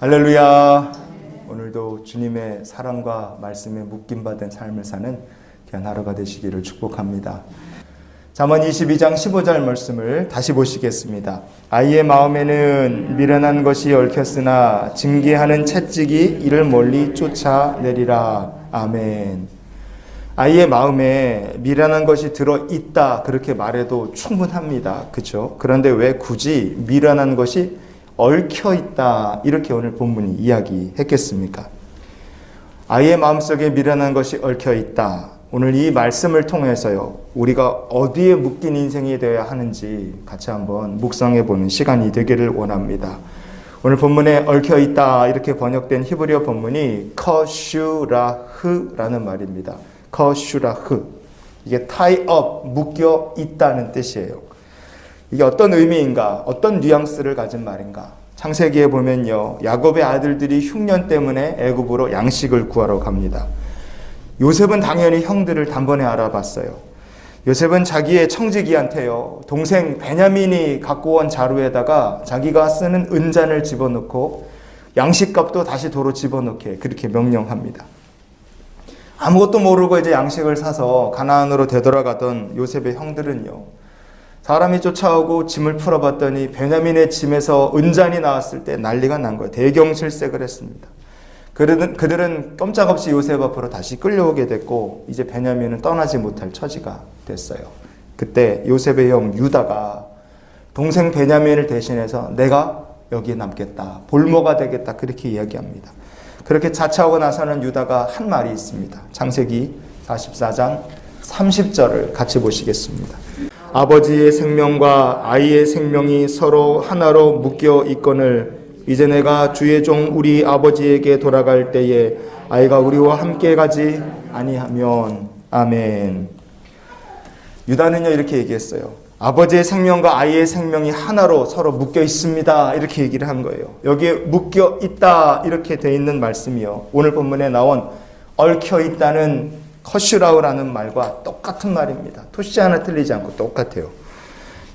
할렐루야. 오늘도 주님의 사랑과 말씀에 묶임 받은 삶을 사는 귀한 하루가 되시기를 축복합니다. 잠언 22장 15절 말씀을 다시 보시겠습니다. 아이의 마음에는 미련한 것이 얽혔으나 징계하는 채찍이 이를 멀리 쫓아내리라. 아멘. 아이의 마음에 미련한 것이 들어 있다 그렇게 말해도 충분합니다. 그렇죠? 그런데 왜 굳이 미련한 것이 얽혀 있다 이렇게 오늘 본문이 이야기했겠습니까? 아이의 마음속에 미련한 것이 얽혀 있다. 오늘 이 말씀을 통해서요. 우리가 어디에 묶인 인생이 되어야 하는지 같이 한번 묵상해 보는 시간이 되기를 원합니다. 오늘 본문에 얽혀 있다 이렇게 번역된 히브리어 본문이 커슈라흐라는 말입니다. 커슈라흐. 이게 tie up 묶여 있다는 뜻이에요. 이게 어떤 의미인가? 어떤 뉘앙스를 가진 말인가? 창세기에 보면요. 야곱의 아들들이 흉년 때문에 애굽으로 양식을 구하러 갑니다. 요셉은 당연히 형들을 단번에 알아봤어요. 요셉은 자기의 청지기한테요. 동생 베냐민이 갖고 온 자루에다가 자기가 쓰는 은잔을 집어넣고 양식값도 다시 도로 집어넣게 그렇게 명령합니다. 아무것도 모르고 이제 양식을 사서 가나안으로 되돌아가던 요셉의 형들은요. 사람이 쫓아오고 짐을 풀어봤더니 베냐민의 짐에서 은잔이 나왔을 때 난리가 난 거예요. 대경실색을 했습니다. 그들은, 그들은 꼼짝없이 요셉 앞으로 다시 끌려오게 됐고 이제 베냐민은 떠나지 못할 처지가 됐어요. 그때 요셉의 형 유다가 동생 베냐민을 대신해서 내가 여기에 남겠다. 볼모가 되겠다. 그렇게 이야기합니다. 그렇게 자처하고 나서는 유다가 한 말이 있습니다. 창세기 44장 30절을 같이 보시겠습니다. 아버지의 생명과 아이의 생명이 서로 하나로 묶여 있거늘 이제 내가 주의 종 우리 아버지에게 돌아갈 때에 아이가 우리와 함께 가지 아니하면 아멘. 유다는요 이렇게 얘기했어요. 아버지의 생명과 아이의 생명이 하나로 서로 묶여 있습니다. 이렇게 얘기를 한 거예요. 여기에 묶여 있다 이렇게 돼 있는 말씀이요. 오늘 본문에 나온 얽혀 있다는 커슈라우라는 말과 똑같은 말입니다. 토시 하나 틀리지 않고 똑같아요.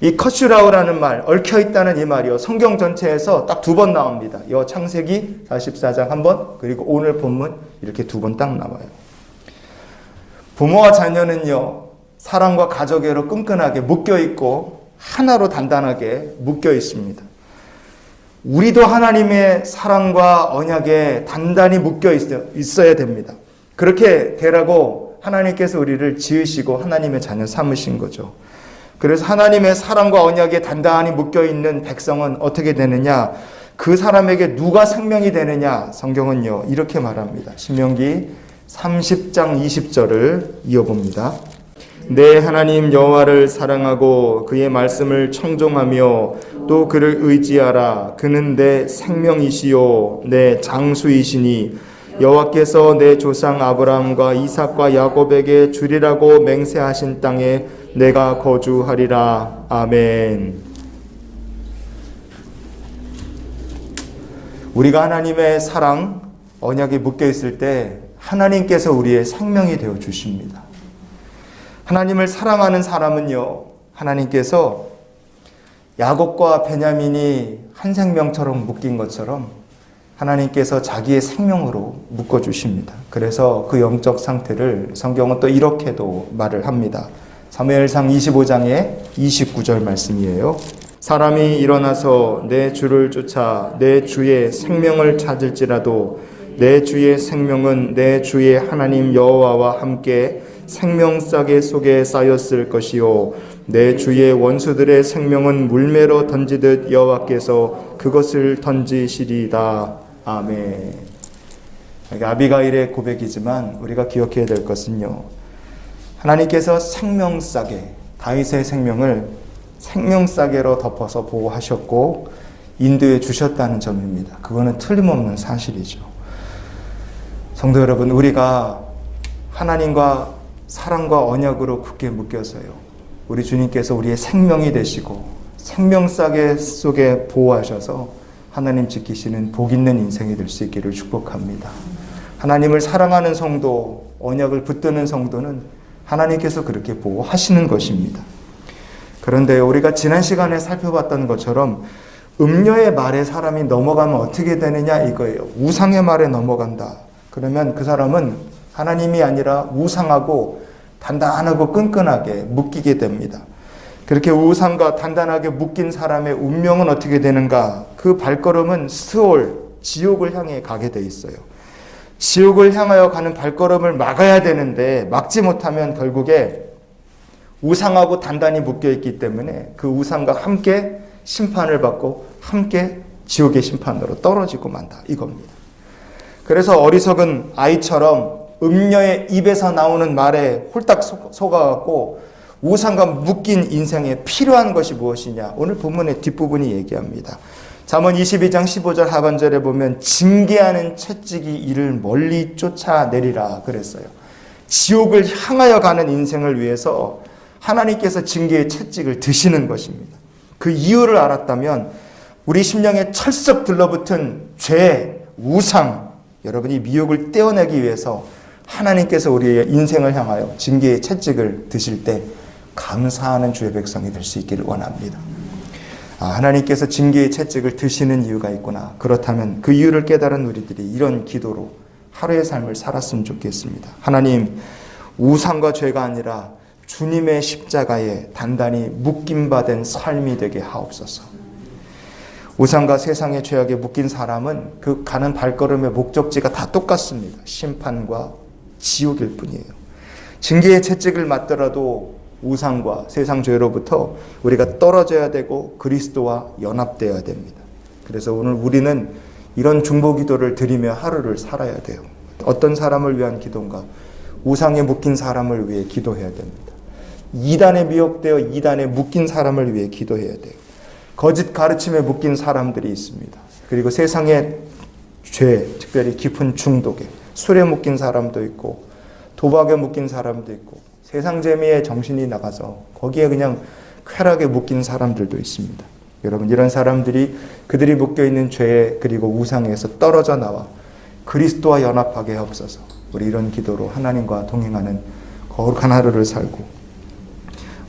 이 커슈라우라는 말, 얽혀 있다는 이 말이요. 성경 전체에서 딱 두 번 나옵니다. 여 창세기 44장 한 번, 그리고 오늘 본문 이렇게 두 번 딱 나와요. 부모와 자녀는요, 사랑과 가족애로 끈끈하게 묶여 있고, 하나로 단단하게 묶여 있습니다. 우리도 하나님의 사랑과 언약에 단단히 묶여 있어야 됩니다. 그렇게 되라고 하나님께서 우리를 지으시고 하나님의 자녀 삼으신 거죠. 그래서 하나님의 사랑과 언약에 단단히 묶여 있는 백성은 어떻게 되느냐? 그 사람에게 누가 생명이 되느냐? 성경은요, 이렇게 말합니다. 신명기 30장 20절을 이어봅니다. 내 하나님 여호와를 사랑하고 그의 말씀을 청종하며 또 그를 의지하라. 그는 내 생명이시요 내 장수이시니 여호와께서 내 조상 아브라함과 이삭과 야곱에게 주리라고 맹세하신 땅에 내가 거주하리라. 아멘. 우리가 하나님의 사랑 언약에 묶여 있을 때 하나님께서 우리의 생명이 되어 주십니다. 하나님을 사랑하는 사람은요. 하나님께서 야곱과 베냐민이 한 생명처럼 묶인 것처럼 하나님께서 자기의 생명으로 묶어 주십니다. 그래서 그 영적 상태를 성경은 또 이렇게도 말을 합니다. 사무엘상 25장의 29절 말씀이에요. 사람이 일어나서 내 주를 쫓아 내 주의 생명을 찾을지라도 내 주의 생명은 내 주의 하나님 여호와와 함께 생명싸개 속에 쌓였을 것이요 내 주의 원수들의 생명은 물매로 던지듯 여호와께서 그것을 던지시리다. 아멘. 아비가일의 고백이지만 우리가 기억해야 될 것은요. 하나님께서 생명싸게 다윗의 생명을 생명싸게로 덮어서 보호하셨고 인도해 주셨다는 점입니다. 그거는 틀림없는 사실이죠. 성도 여러분, 우리가 하나님과 사랑과 언약으로 굳게 묶여서요. 우리 주님께서 우리의 생명이 되시고 생명싸게 속에 보호하셔서 하나님 지키시는 복 있는 인생이 될 수 있기를 축복합니다. 하나님을 사랑하는 성도, 언약을 붙드는 성도는 하나님께서 그렇게 보호하시는 것입니다. 그런데 우리가 지난 시간에 살펴봤던 것처럼 음녀의 말에 사람이 넘어가면 어떻게 되느냐 이거예요. 우상의 말에 넘어간다. 그러면 그 사람은 하나님이 아니라 우상하고 단단하고 끈끈하게 묶이게 됩니다. 그렇게 우상과 단단하게 묶인 사람의 운명은 어떻게 되는가? 그 발걸음은 스올, 지옥을 향해 가게 돼 있어요. 지옥을 향하여 가는 발걸음을 막아야 되는데 막지 못하면 결국에 우상하고 단단히 묶여 있기 때문에 그 우상과 함께 심판을 받고 함께 지옥의 심판으로 떨어지고 만다 이겁니다. 그래서 어리석은 아이처럼 음녀의 입에서 나오는 말에 홀딱 속- 속아갖고 우상과 묶인 인생에 필요한 것이 무엇이냐? 오늘 본문의 뒷부분이 얘기합니다. 잠언 22장 15절 하반절에 보면 징계하는 채찍이 이를 멀리 쫓아내리라 그랬어요. 지옥을 향하여 가는 인생을 위해서 하나님께서 징계의 채찍을 드시는 것입니다. 그 이유를 알았다면 우리 심령에 철썩 들러붙은 죄, 우상, 여러분이 미혹을 떼어내기 위해서 하나님께서 우리의 인생을 향하여 징계의 채찍을 드실 때 감사하는 주의 백성이 될 수 있기를 원합니다. 아, 하나님께서 징계의 채찍을 드시는 이유가 있구나. 그렇다면 그 이유를 깨달은 우리들이 이런 기도로 하루의 삶을 살았으면 좋겠습니다. 하나님, 우상과 죄가 아니라 주님의 십자가에 단단히 묶임받은 삶이 되게 하옵소서. 우상과 세상의 죄악에 묶인 사람은 그 가는 발걸음의 목적지가 다 똑같습니다. 심판과 지옥일 뿐이에요. 징계의 채찍을 맞더라도 우상과 세상 죄로부터 우리가 떨어져야 되고 그리스도와 연합되어야 됩니다. 그래서 오늘 우리는 이런 중보 기도를 드리며 하루를 살아야 돼요. 어떤 사람을 위한 기도인가? 우상에 묶인 사람을 위해 기도해야 됩니다. 이단에 미혹되어 이단에 묶인 사람을 위해 기도해야 돼요. 거짓 가르침에 묶인 사람들이 있습니다. 그리고 세상의 죄, 특별히 깊은 중독에 술에 묶인 사람도 있고 도박에 묶인 사람도 있고 세상 재미에 정신이 나가서 거기에 그냥 쾌락에 묶인 사람들도 있습니다. 여러분 이런 사람들이 그들이 묶여 있는 죄 그리고 우상에서 떨어져 나와 그리스도와 연합하게 하옵소서. 우리 이런 기도로 하나님과 동행하는 거룩한 하루를 살고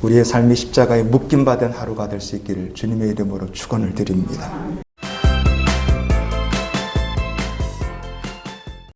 우리의 삶이 십자가에 묶임 받은 하루가 될 수 있기를 주님의 이름으로 축원을 드립니다.